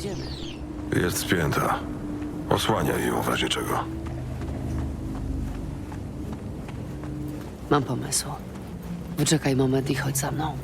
Idziemy. Jest spięta. Osłaniaj ją w razie czego. Mam pomysł. Wyczekaj moment i chodź za mną.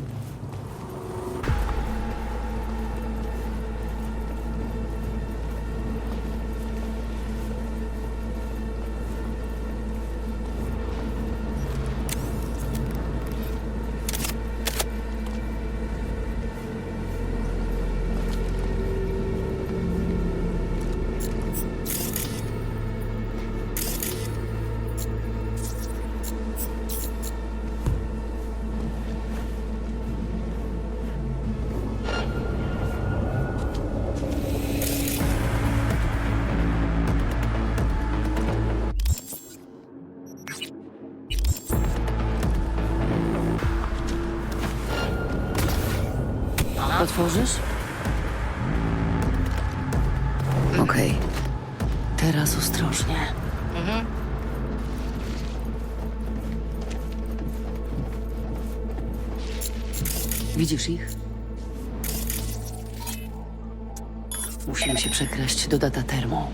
Otworzysz? Okej. Teraz ostrożnie. Widzisz ich? Musimy się przekraść do data termo.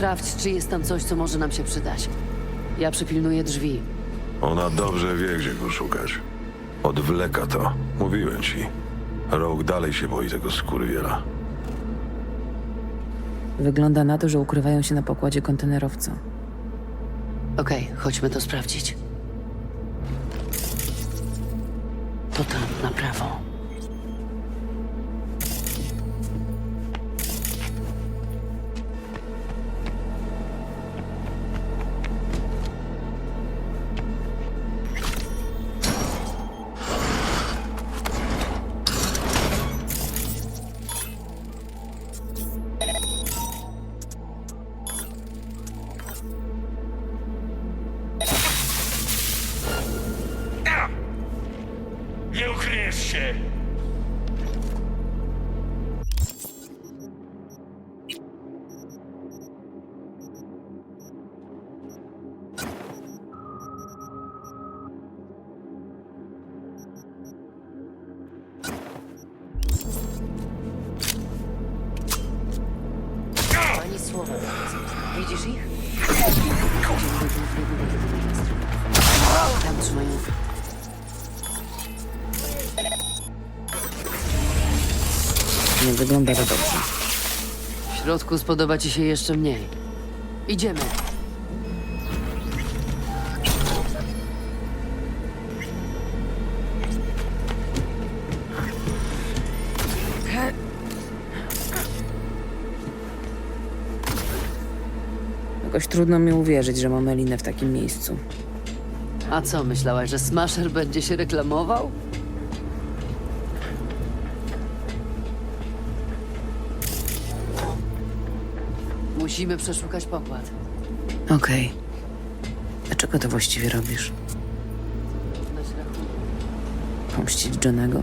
Sprawdź, czy jest tam coś, co może nam się przydać. Ja przypilnuję drzwi. Ona dobrze wie, gdzie go szukać. Odwleka to. Mówiłem ci. Rogue dalej się boi tego skurwiela. Wygląda na to, że ukrywają się na pokładzie kontenerowca. Okej, chodźmy to sprawdzić. To tam, na prawo. Się! Środku spodoba ci się jeszcze mniej. Idziemy. Jakoś trudno mi uwierzyć, że mamy linę w takim miejscu. A co, myślałaś, że Smasher będzie się reklamował? Musimy przeszukać pokład. Okej. Dlaczego to właściwie robisz? Pomścić Johnego?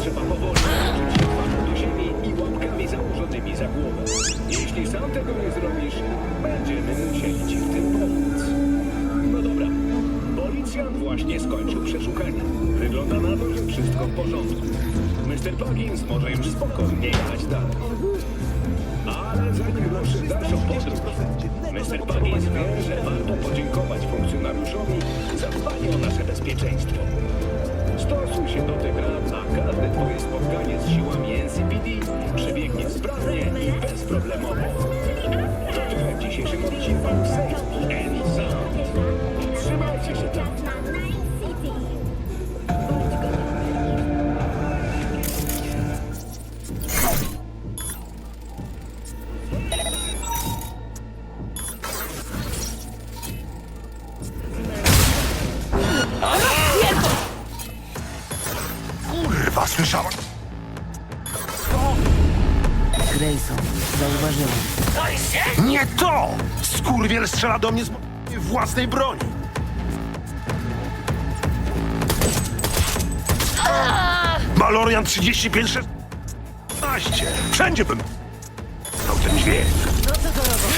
Trzeba powoli ułożyć się twarzą do ziemi i łapkami założonymi za głowę. Jeśli sam tego nie zrobisz, będziemy musieli ci w tym pomóc. No dobra. Policjant właśnie skończył przeszukanie. Wygląda na to, że wszystko w porządku. Mr. Buggins może już spokojnie jechać dalej. Ale zanim ruszy dalszą podróż, Mr. Buggins wie, że warto podziękować funkcjonariuszowi za dbanie o nasze bezpieczeństwo. Stosuj się do tych rad, a każde twoje spotkanie z siłami NCPD przebiegnie sprawnie i bezproblemowo. To tyle w dzisiejszym odcinku Safety and Słyszałem. Grayson, zauważyłem. Nie to! Skurwiel strzela do mnie z własnej broni. Malorian 35 16. Wszędzie bym... No ten dźwięk.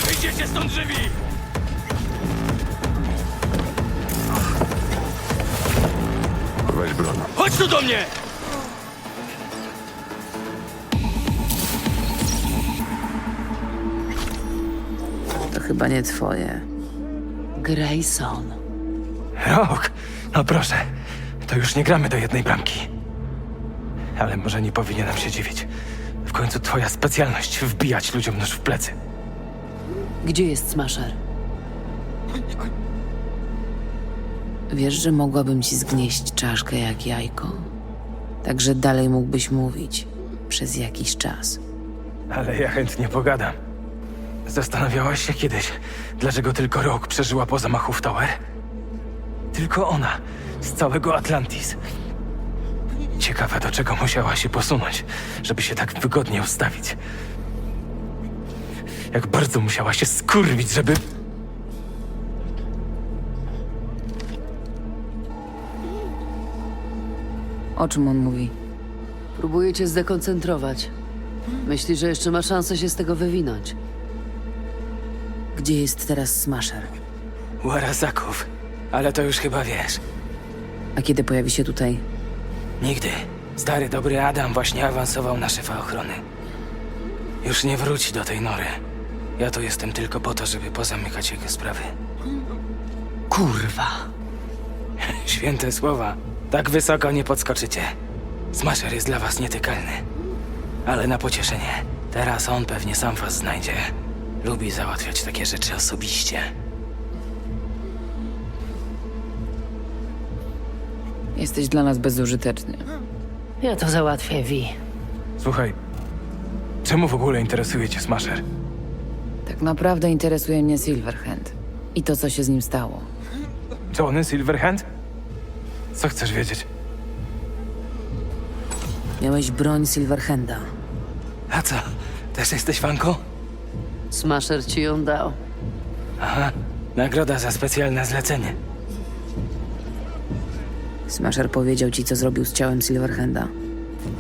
Wyjdziecie stąd żywi! Weź broń. Chodź tu do mnie! Chyba nie twoje. Grayson. Rok, no proszę, to już nie gramy do jednej bramki. Ale może nie powinienem się dziwić. W końcu twoja specjalność wbijać ludziom nóż w plecy. Gdzie jest Smasher? Wiesz, że mogłabym ci zgnieść czaszkę jak jajko? Także dalej mógłbyś mówić. Przez jakiś czas. Ale ja chętnie pogadam. Zastanawiałaś się kiedyś, dlaczego tylko Rogue przeżyła po zamachu w Tower? Tylko ona, z całego Atlantis. Ciekawe, do czego musiała się posunąć, żeby się tak wygodnie ustawić. Jak bardzo musiała się skurwić, żeby... O czym on mówi? Próbuję cię zdekoncentrować. Myśli, że jeszcze ma szansę się z tego wywinąć. Gdzie jest teraz Smasher? Łarazaków. Ale to już chyba wiesz. A kiedy pojawi się tutaj? Nigdy. Stary, dobry Adam właśnie awansował na szefa ochrony. Już nie wróci do tej nory. Ja tu jestem tylko po to, żeby pozamykać jego sprawy. Kurwa. Święte słowa. Tak wysoko nie podskoczycie. Smasher jest dla was nietykalny. Ale na pocieszenie. Teraz on pewnie sam was znajdzie. Lubi załatwiać takie rzeczy osobiście. Jesteś dla nas bezużyteczny. Ja to załatwię, Vi. Słuchaj, czemu w ogóle interesuje cię Smasher? Tak naprawdę interesuje mnie Silverhand. I to, co się z nim stało. Johnny Silverhand? Co chcesz wiedzieć? Miałeś broń Silverhanda. A co? Też jesteś fanką? Smasher ci ją dał. Aha, nagroda za specjalne zlecenie. Smasher powiedział ci, co zrobił z ciałem Silverhanda.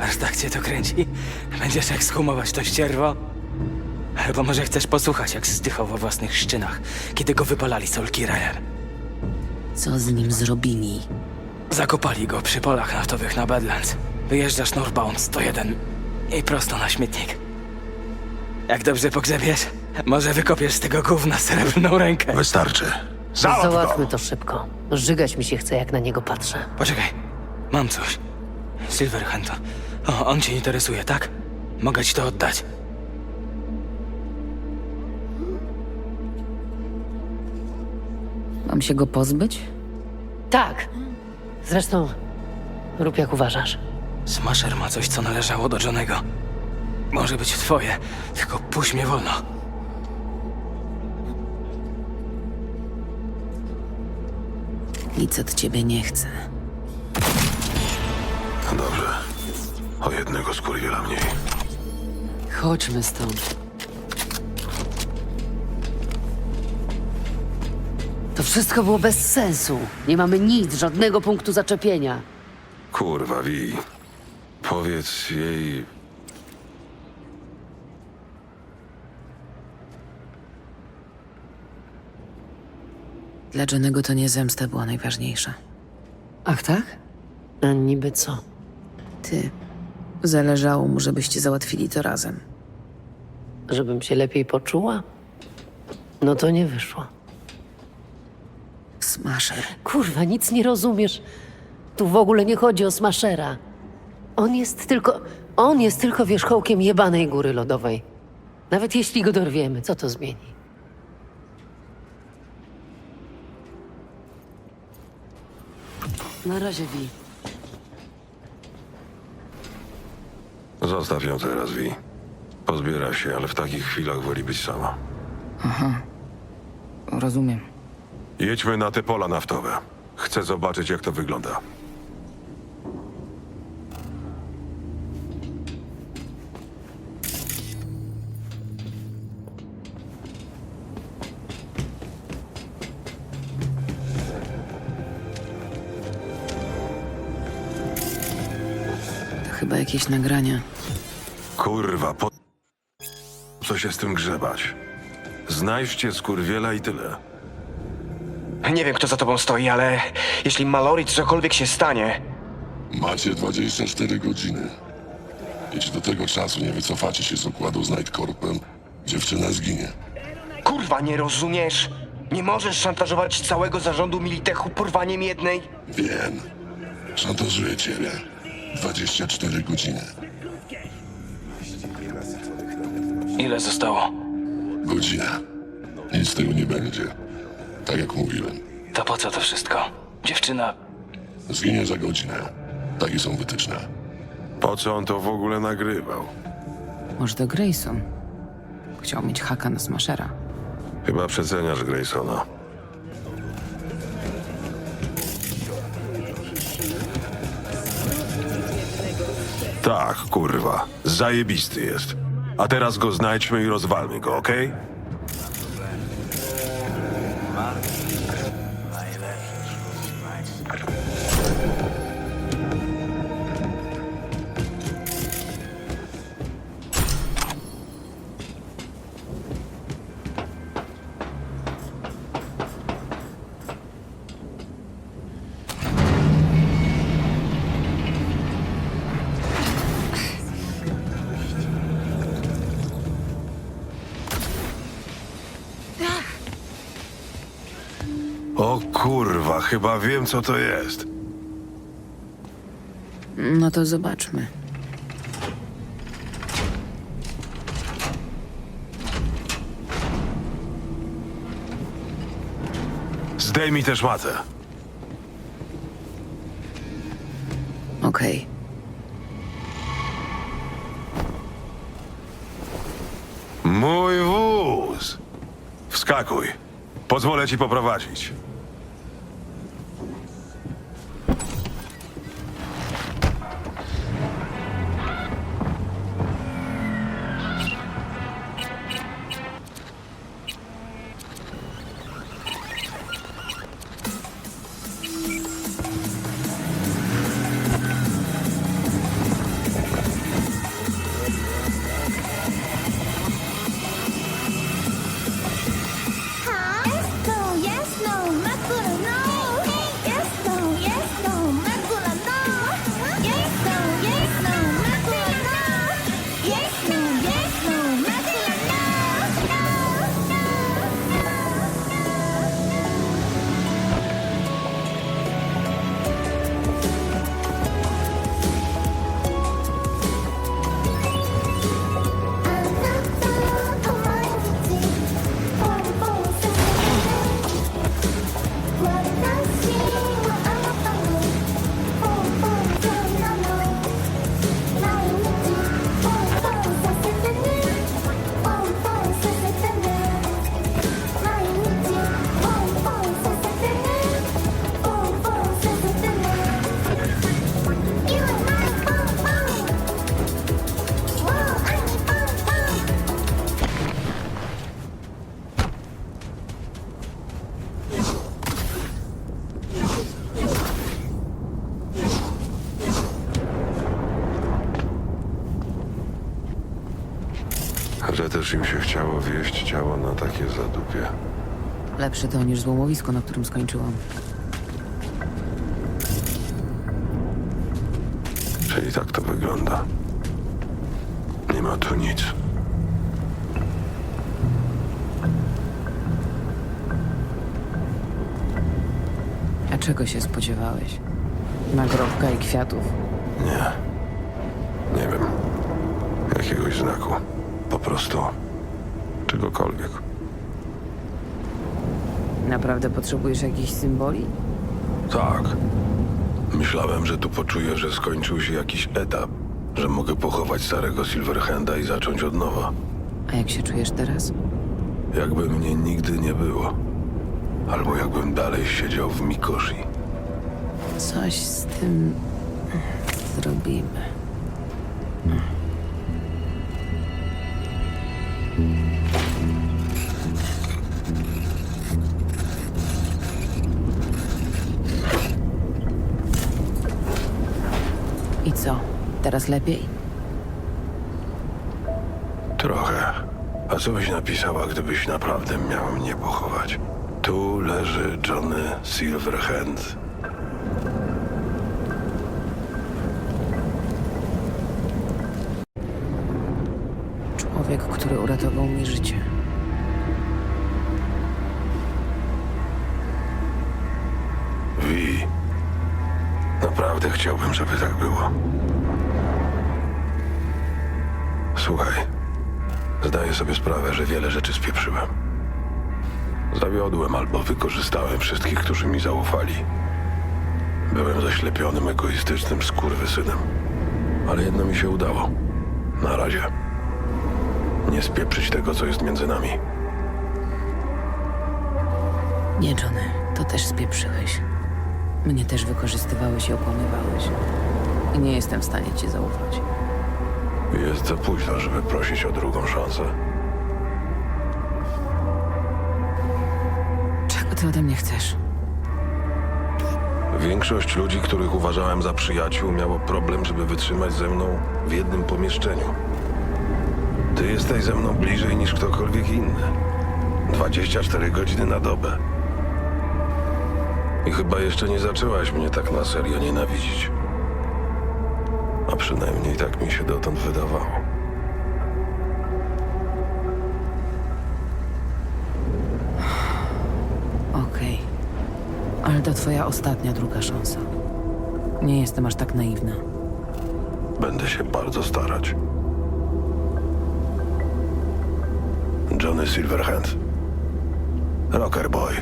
Aż tak cię to kręci? Będziesz ekshumować to ścierwo? Albo może chcesz posłuchać, jak zdychał we własnych szczynach, kiedy go wypalali Solkirem. Co z nim zrobili? Zakopali go przy polach naftowych na Badlands. Wyjeżdżasz Northbound 101 i prosto na śmietnik. Jak dobrze pogrzebiesz, może wykopiesz z tego gówna srebrną rękę. Wystarczy. Załatw Załatwmy go. to szybko. Żygać mi się chce, jak na niego patrzę. Poczekaj, mam coś. Silverhand. O, on cię interesuje, tak? Mogę ci to oddać. Mam się go pozbyć? Tak. Zresztą, rób jak uważasz. Smasher ma coś, co należało do Johnego. Może być twoje, tylko puść mnie wolno. Nic od ciebie nie chcę. Dobrze. O jednego skurwiela mniej. Chodźmy stąd. To wszystko było bez sensu. Nie mamy nic, żadnego punktu zaczepienia. Kurwa, Wi. Powiedz jej... Dla Johnego to nie zemsta była najważniejsza. Ach tak? A niby co? Ty. Zależało mu, żebyście załatwili to razem. Żebym się lepiej poczuła? No to nie wyszło. Smasher. Kurwa, nic nie rozumiesz. Tu w ogóle nie chodzi o Smashera. On jest tylko... On jest tylko wierzchołkiem jebanej góry lodowej. Nawet jeśli go dorwiemy, co to zmieni? Na razie, Vi. Zostaw ją teraz, Wi. Pozbiera się, ale w takich chwilach woli być sama. Rozumiem. Jedźmy na te pola naftowe. Chcę zobaczyć, jak to wygląda. Jakieś nagrania. Kurwa, po co się z tym grzebać? Znajdźcie skurwiela i tyle. Nie wiem, kto za tobą stoi, ale jeśli Malorit cokolwiek się stanie, Macie 24 godziny. Jeśli do tego czasu nie wycofacie się z układu z Nightcorpem, dziewczyna zginie. kurwa, nie rozumiesz? Nie możesz szantażować całego zarządu Militechu porwaniem jednej? Wiem. Szantażuję ciebie. 24 godziny. Ile zostało? Godzina. Nic z tego nie będzie. Tak jak mówiłem. To po co to wszystko? Dziewczyna. Zginie za godzinę. Takie są wytyczne. Po co on to w ogóle nagrywał? Może to Grayson? Chciał mieć haka na smashera. Chyba przeceniasz Graysona. Tak, kurwa. Zajebisty jest. A teraz go znajdźmy i rozwalmy go, okej? Chyba wiem co to jest. No to zobaczmy. Zdejmij też matę. Okej. Mój wóz. Wskakuj. Pozwolę ci poprowadzić. Też im się chciało wieść ciało na takie zadupie. Lepsze to niż złomowisko, na którym skończyłam. Czyli tak to wygląda. Nie ma tu nic. A czego się spodziewałeś? Nagrobka i kwiatów? Nie. Nie wiem. Jakiegoś znaku. Prostu. Czegokolwiek. Naprawdę potrzebujesz jakichś symboli? Tak. Myślałem, że tu poczuję, że skończył się jakiś etap. Że mogę pochować starego Silverhanda i zacząć od nowa. A jak się czujesz teraz? Jakby mnie nigdy nie było. Albo jakbym dalej siedział w Mikoshi. Coś z tym zrobimy. I co? Teraz lepiej? Trochę. A co byś napisała, gdybyś naprawdę miał mnie pochować? Tu leży Johnny Silverhand. Człowiek, który uratował mi życie. Wi. Naprawdę chciałbym, żeby tak było. Słuchaj, zdaję sobie sprawę, że wiele rzeczy spieprzyłem. Zawiodłem albo wykorzystałem wszystkich, którzy mi zaufali. Byłem zaślepionym, egoistycznym skurwysynem. Ale jedno mi się udało. Na razie. Nie spieprzyć tego, co jest między nami. Nie, Johnny, to też spieprzyłeś. Mnie też wykorzystywałeś i okłamywałeś. I nie jestem w stanie ci zaufać. Jest za późno, żeby prosić o drugą szansę. Czego ty ode mnie chcesz? Większość ludzi, których uważałem za przyjaciół, miało problem, żeby wytrzymać ze mną w jednym pomieszczeniu. Ty jesteś ze mną bliżej niż ktokolwiek inny. 24 godziny na dobę. I chyba jeszcze nie zaczęłaś mnie tak na serio nienawidzić. A przynajmniej tak mi się dotąd wydawało. Okej. Ale to twoja ostatnia, druga szansa. Nie jestem aż tak naiwna. Będę się bardzo starać. Johnny Silverhand. Rocker boy,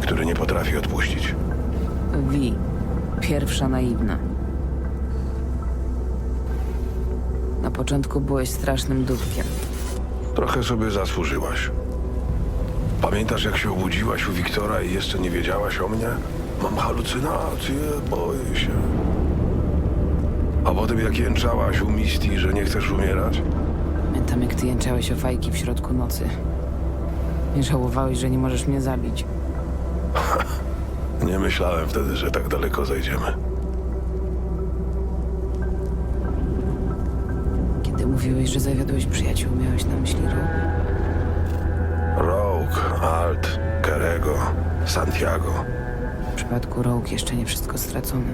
który nie potrafi odpuścić. Wi. Pierwsza naiwna. Na początku byłeś strasznym dupkiem. Trochę sobie zasłużyłaś. Pamiętasz, jak się obudziłaś u Wiktora i jeszcze nie wiedziałaś o mnie? Mam halucynacje, boję się. A potem jak jęczałaś u Misty, że nie chcesz umierać? Pamiętam, jak ty jęczałeś o fajki w środku nocy. Nie żałowałeś, że nie możesz mnie zabić. Nie myślałem wtedy, że tak daleko zajdziemy. Kiedy mówiłeś, że zawiodłeś przyjaciół, miałeś na myśli Rob. Rogue, Alt, Kerego, Santiago. W przypadku Rogue jeszcze nie wszystko stracone.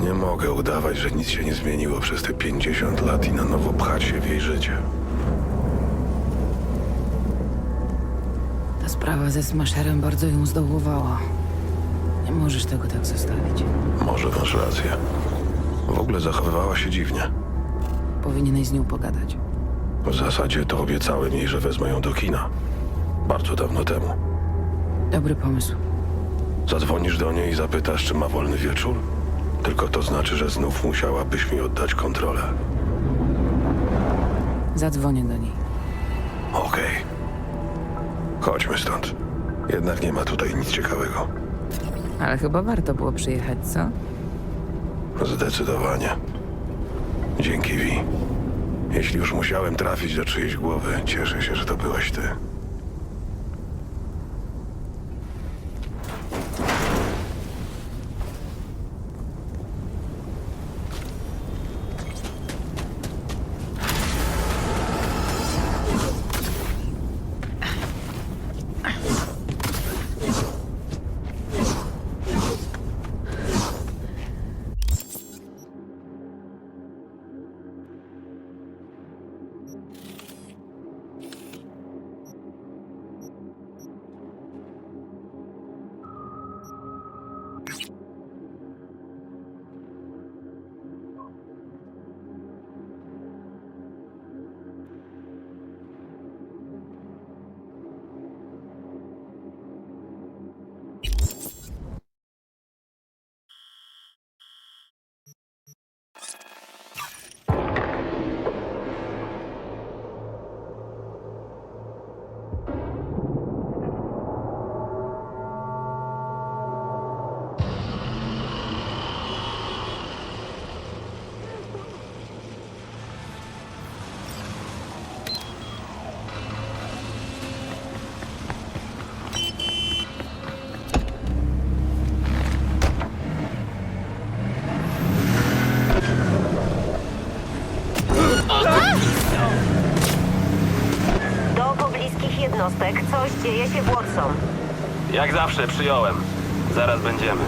Nie mogę udawać, że nic się nie zmieniło przez te 50 lat i na nowo pchać się w jej życie. Sprawa ze Smasherem bardzo ją zdołowała. Nie możesz tego tak zostawić. Może masz rację. W ogóle zachowywała się dziwnie. Powinieneś z nią pogadać. W zasadzie to obiecałem jej, że wezmę ją do kina. Bardzo dawno temu. Dobry pomysł. Zadzwonisz do niej i zapytasz, czy ma wolny wieczór? Tylko to znaczy, że znów musiałabyś mi oddać kontrolę. Zadzwonię do niej. Okej. Chodźmy stąd. Jednak nie ma tutaj nic ciekawego. Ale chyba warto było przyjechać, co? Zdecydowanie. Dzięki, Vi. Jeśli już musiałem trafić do czyjejś głowy, cieszę się, że to byłeś ty. Szefie Watson. Jak zawsze przyjąłem. Zaraz będziemy.